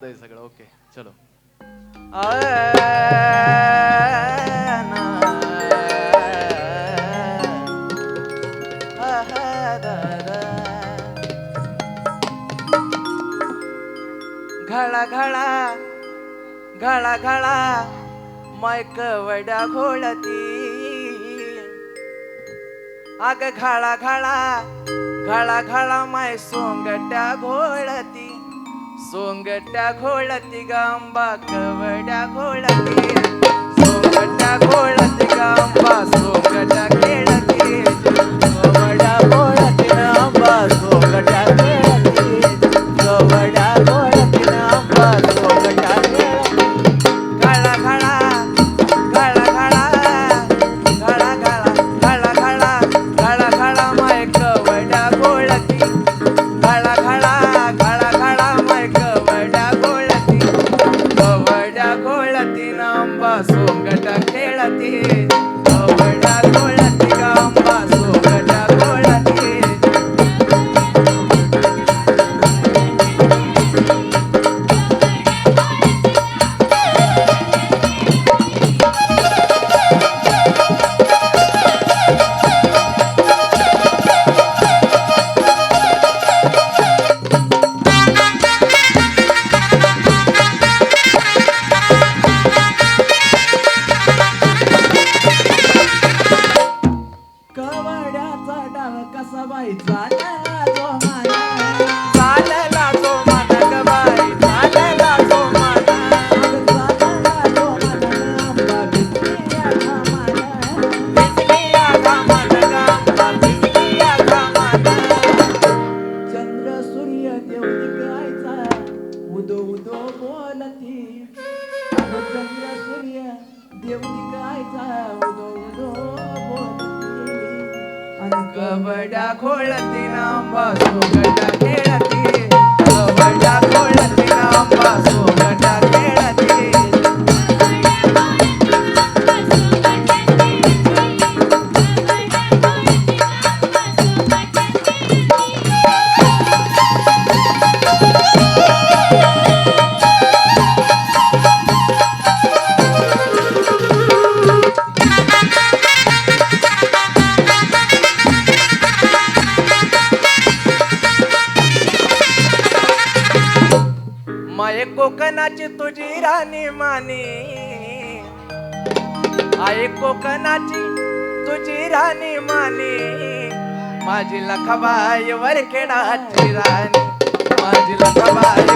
सगळं. ओके चलो. घळा घळा घळा घळा मायक वड्या घोळती अग घळा घळा घळा घळा माय सोंगट्या घोळती सोंगट्या घोळती गांबा कवड्या घोळती सोंगट्या घोळती गांबा सोंगट्या माझी लखबाई वरखेडाची राणी. माझी लखबाई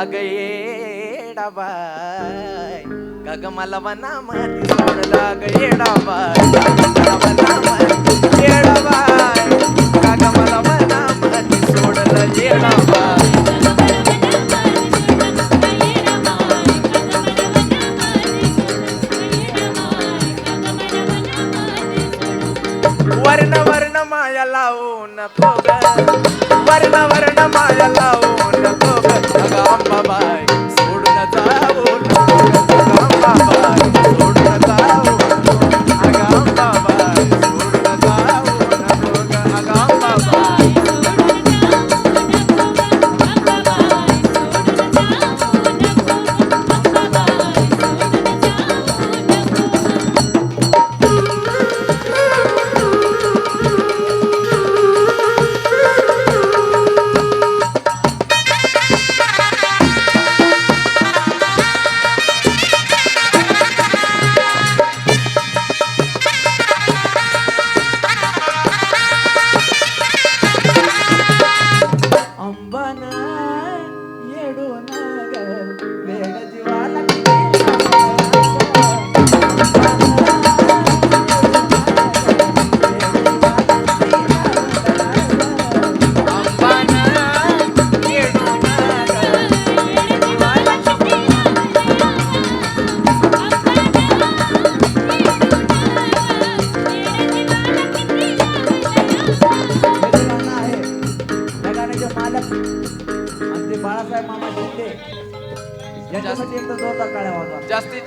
अग गग मला वना सोडला अग येडाबाय येडाबाय गग वर्ण वर्ण माया लावून वर्ण वर्ण माया लावून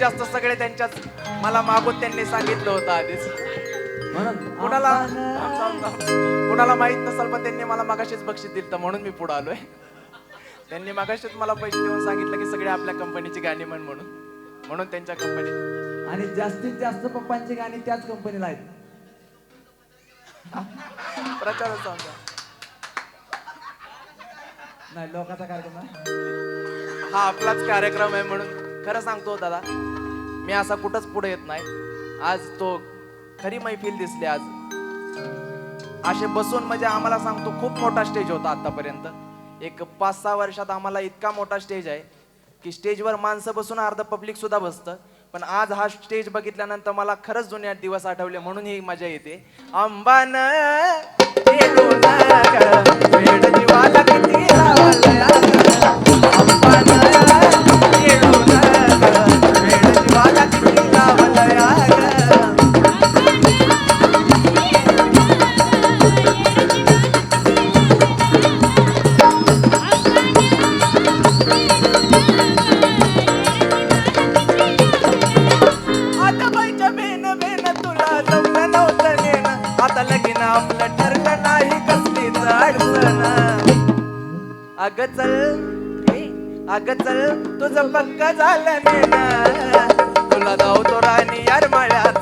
जास्त सगळे त्यांच्याच मला मागून त्यांनी सांगितलं होतं आधीच. म्हणून कुणाला. कुणाला माहीत नसेल पण त्यांनी मला मागाशीच बक्षीस दिलं म्हणून मी पुढे आलोय. त्यांनी मागाशीच मला पैसे देऊन सांगितलं की सगळे आपल्या कंपनीची गाणी म्हण म्हणून. म्हणून त्यांच्या कंपनीत आणि जास्तीत जास्त पप्पांची गाणी त्याच कंपनीला आहेत. प्रचारच आमचा नाही लोकांचा कार्यक्रम. हा आपलाच कार्यक्रम आहे म्हणून खरं सांगतो दादा. मी असा कुठंच पुढे येत नाही. आज तो खरी मैफिल दिसली आज. असे बसून म्हणजे आम्हाला सांगतो खूप मोठा स्टेज होता आतापर्यंत. एक पाच सहा वर्षात आम्हाला इतका मोठा स्टेज आहे की स्टेजवर माणसं बसून अर्ध पब्लिक सुद्धा बसतं. पण आज हा स्टेज बघितल्यानंतर मला खरंच जुन्या दिवस आठवले म्हणून ही मजा येते. अंबान खेळून किती लगीन नाही कसलीच अडचण अग चल ए, अग चल तुझं पक्क झालं नेणं. तुला धावतो राणी यार माळ्यात.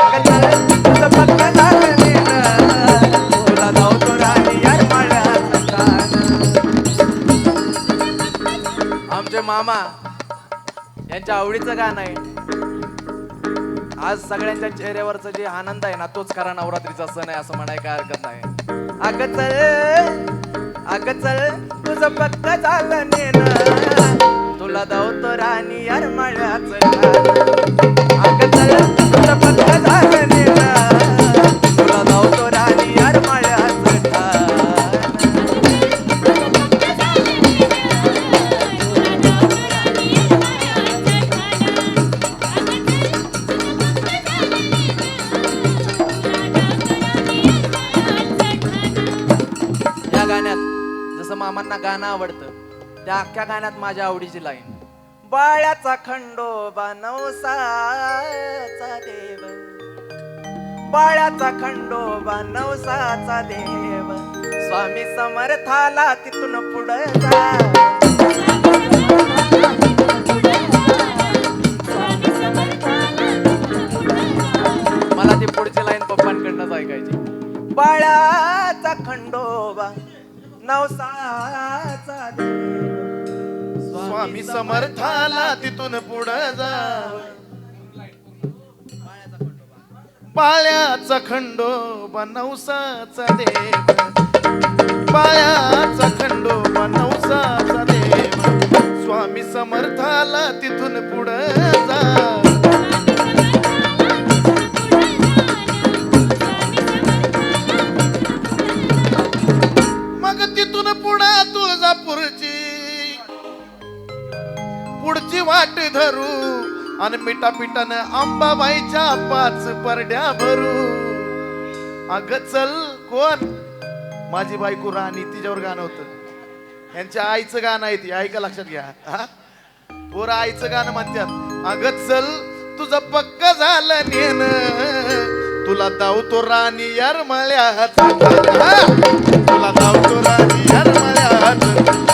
अग चल तुझं पक्क झालं नेणं. तुला धावतो राणी यार माळ्यात. आमचे मामा यांच्या आवडीचं गाणं आहे. आज सगळ्यांच्या चेहऱ्यावरचा जे आनंद आहे ना तोच खरा नवरात्रीचा सण आहे असं म्हणाय काय हरकत नाही. अग चल अग चल तुझं पक्क झालं नेन तुला धावतो राणी यार माळ्याच. अग चल तुझं पक्क झालं या अख्ख्या गाण्यात माझ्या आवडीची लाईन. बाळ्याचा खंडोबा नवसाचा देव. बाळ्याचा खंडोबा नवसाचा देव. स्वामी समर्थाला तिथून पुढे जा. मला ती पुढची लाईन पप्पांकडनंच ऐकायची. बाळाचा खंडोबा नवसाचा देव. स्वामी समर्थाला तिथून पुढं जा पाळ्याचा खंडो नवसाचा देव. पायाचा खंडो नवसाचा देव. स्वामी समर्थाला तिथून पुढं पुढची वाट धरू. आणि मिठा पिठानं अंबाबाईच्या पाच परड्या भरू. अग चल कोण? माझी बायको राणी तिच्यावर गाणं होतं. यांच्या आईचं गाणं आहे ती ऐका लक्षात घ्या. पोर पोरं आईचं गाणं म्हणतात. अग चल तुझं पक्क झालं नेन तुला धावतो राणी यार मळ्यात. तुला धावतो राणी यार मळ्यात.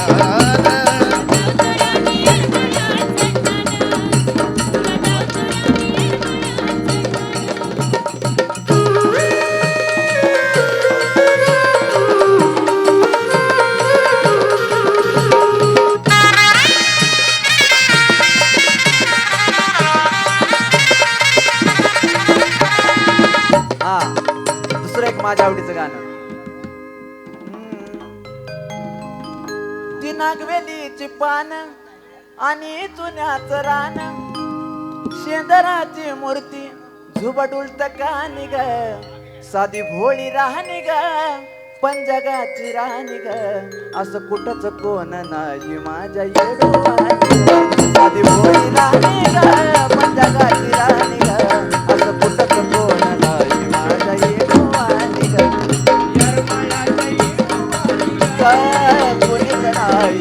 नागवेलीची पान आणि चुन्याच रान. शेंदराची मूर्ती झुबडुलत कानी ग साधी भोळी राहणी ग पण जगाची राहणी ग. असं कुठंच कोण नाही माझ्या साधी भोळी राहणी ग पण जगाची राहणी ग. असं कुठंच कोण नाही माझ्या येवानी ग. कोणीच नाही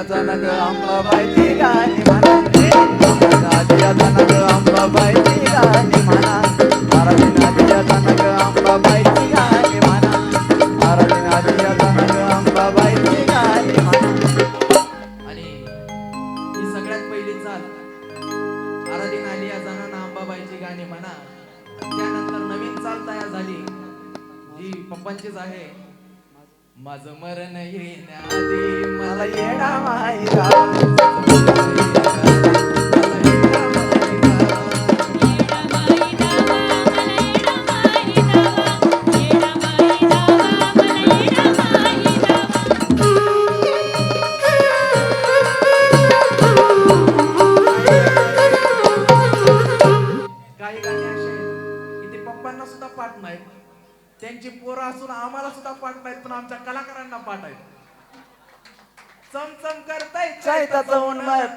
आराधीन आलियाचा नग अंबाबाईची गाणी म्हणा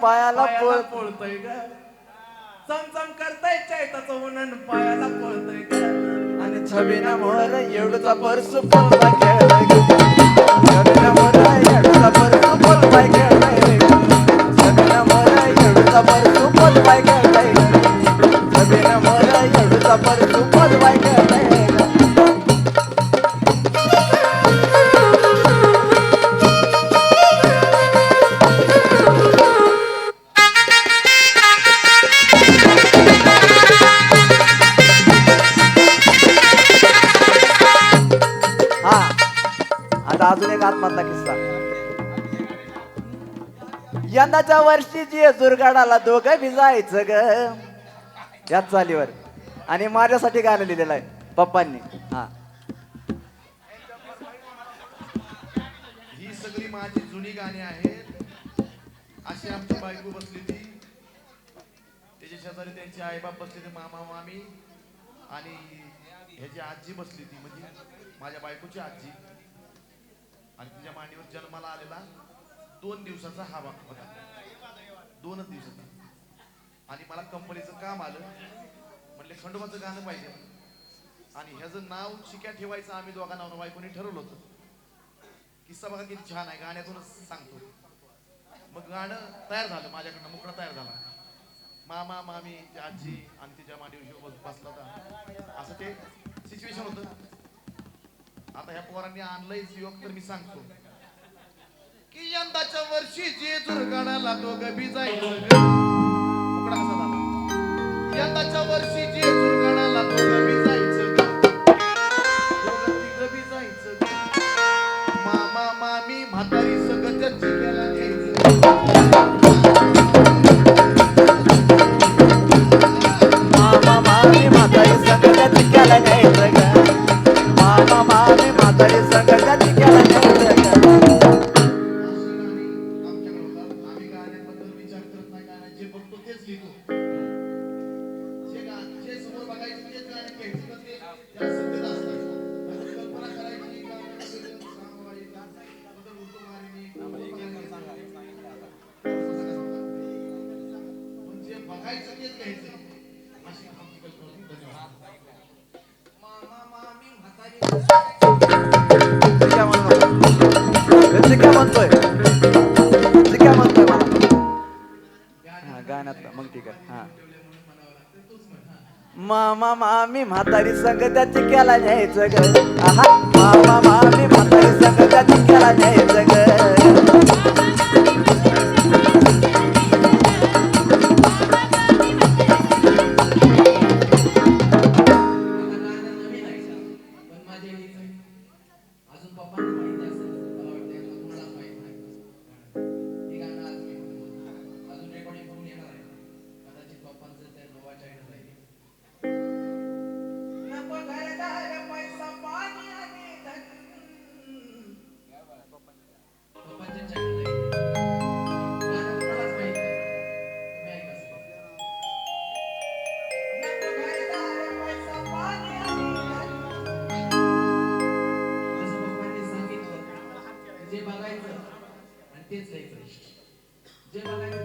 पायाला पोळ- पोळतय ग चमचम करताय चैताचं आणि पायाला पोळतय ग आणि छबीना मोर एवढचा परसू पोलवा खेळलाय. छबीना मोर एवढचा परसू पोलवा खेळलाय. छबीना मोर एवढचा परसू पोलवा खेळलाय. छबीना मोर एवढचा परसू यंदाच्या वर्षी जेजूर गडाला दोघं बी जायचं ग. याच चालीवर. आणि माझ्यासाठी गाणं लिहिलेलं आहे पप्पांनी. हा. ही सगळी माझी जुनी गाणी आहेत. अशी आमची बायको बसली ती. त्याच्या शेजारी त्यांचे आईबाप बसले ते मामा मामी. आणि ह्याची आजी बसली ती म्हणजे माझ्या बायकोची आजी. आणि तिच्या मांडीवर जन्माला आलेला दोन दिवसाचा हा बाप होता दोनच दिवसात. आणि मला कंपनीचं काम आलं. म्हणले खंडोबाचं गाणं पाहिजे. आणि ह्याचं नाव शिक्या ठेवायचं आम्ही दोघा नाव बायकोनी ठरवलं होतं. किस्सा बघा किती छान आहे गाण्यातूनच सांगतो. मग गाणं तयार झालं माझ्याकडनं मुकडा तयार झाला. मामा मामी आजी आणि तिच्या मांडीवर बसला होता. असं ते सिच्युएशन होतं. आता ह्या पोरांनी आणलंय योग तर मी सांगतो. की यंदाच्या वर्षी जे दुर्गाणाला तो गबी जायचं यंदाच्या वर्षी जे दुर्गाणाला तो गबी जायचं बी जायचं मामा मामी म्हातारी सगळं चिक्याला न्यायचं मामा मामी म्हातारी संग त्या चिक्याला न्यायचं ग. आहा मामा मामी म्हातारी संग त्या चिक्याला न्यायचं ग. Dentro da igreja.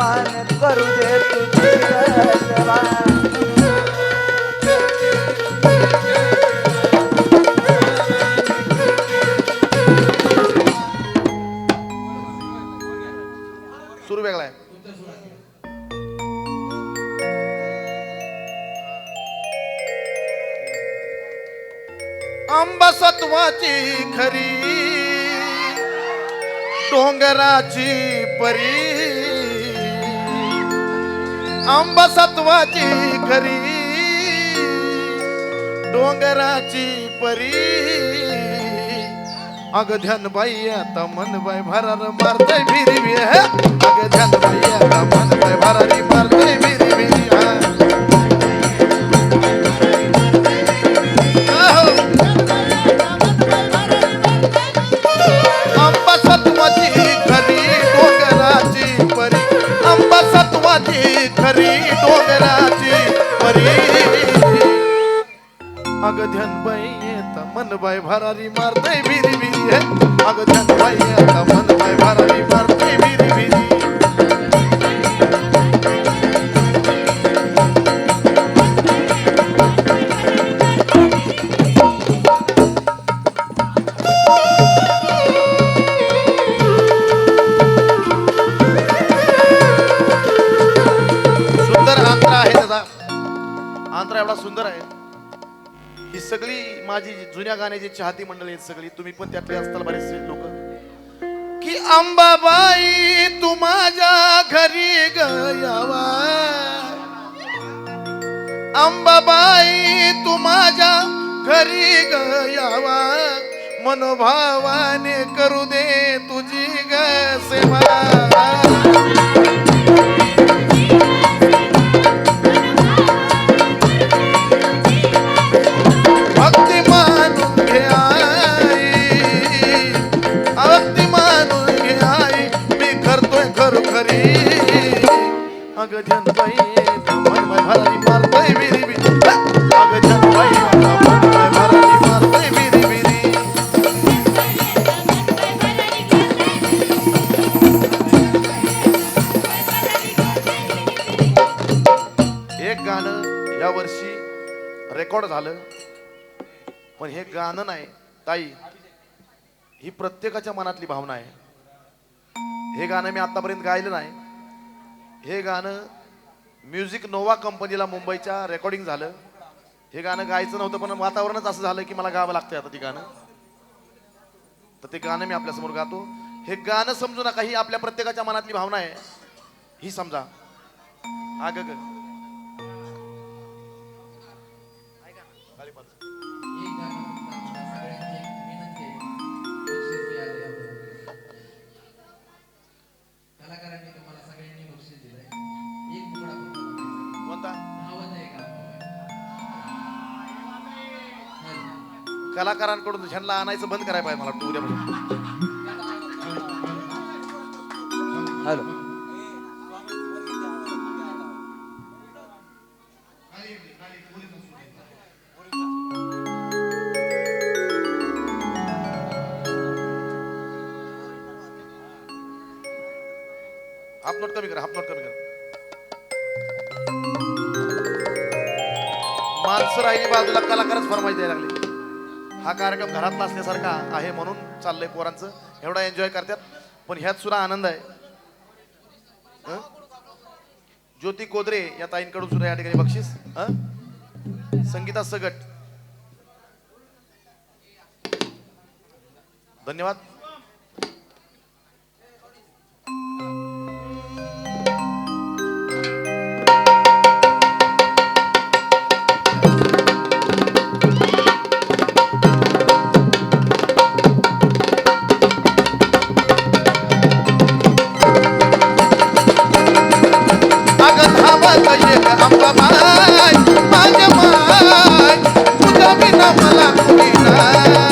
मान करू दे तुझी रचना. सुरू वेगळा आहे आंबा सत्वाची खरी डोंगराची परी आंबा सत्वाची खरी डोंगराची परी. अग ध्यान बाई आता मन बाई भरार मारतय भिरी भिरी अग ध्यान बाई आता मन बाई भरारी मार आंध्रा एवढा सुंदर आहे. ही सगळी माझी जुन्या गाण्याची चाहती मंडळी आहेत सगळी. तुम्ही पण त्यातले असताल बरेचसे लोक. की अंबाबाई तू माझ्या घरी गयावा. अंबाबाई तू माझ्या घरी गयावा. मनोभावाने करू दे तुझी ग सेवा. अग बाई मन बाई मन एक गाणं या वर्षी रेकॉर्ड झालं. पण हे गाणं नाही ताई ही प्रत्येकाच्या मनातली भावना आहे. हे गाणं मी आतापर्यंत गायलं नाही. हे गाणं म्युझिक नोवा कंपनीला मुंबईच्या रेकॉर्डिंग झालं. हे गाणं गायचं नव्हतं पण वातावरणच असं झालं की मला गावं लागतंय आता ते गाणं. तर ते गाणं मी आपल्यासमोर गातो. हे गाणं समजू नका ही आपल्या प्रत्येकाच्या मनातली भावना आहे. ही समजा. अगं ग. कलाकारांकडून ह्यांना आणायचं बंद करायला पाहिजे मला वाटतं उद्यापासून हॅलो. हाफ नोट कमी करा हाफ नोट कमी करा. माणसं राहिली बाजूला कलाकारच फरमाईश द्यायला लागले. हा कार्यक्रम घरातला असल्यासारखा आहे म्हणून चाललंय पोरांचं. एवढा एन्जॉय करतात. पण ह्यात सुद्धा आनंद आहे. ज्योती कोदरे या ताईंकडून सुद्धा या ठिकाणी बक्षीस. हं? संगीता सगट. धन्यवाद. माझ माझ तुझ्या विना मला कुणी नाही.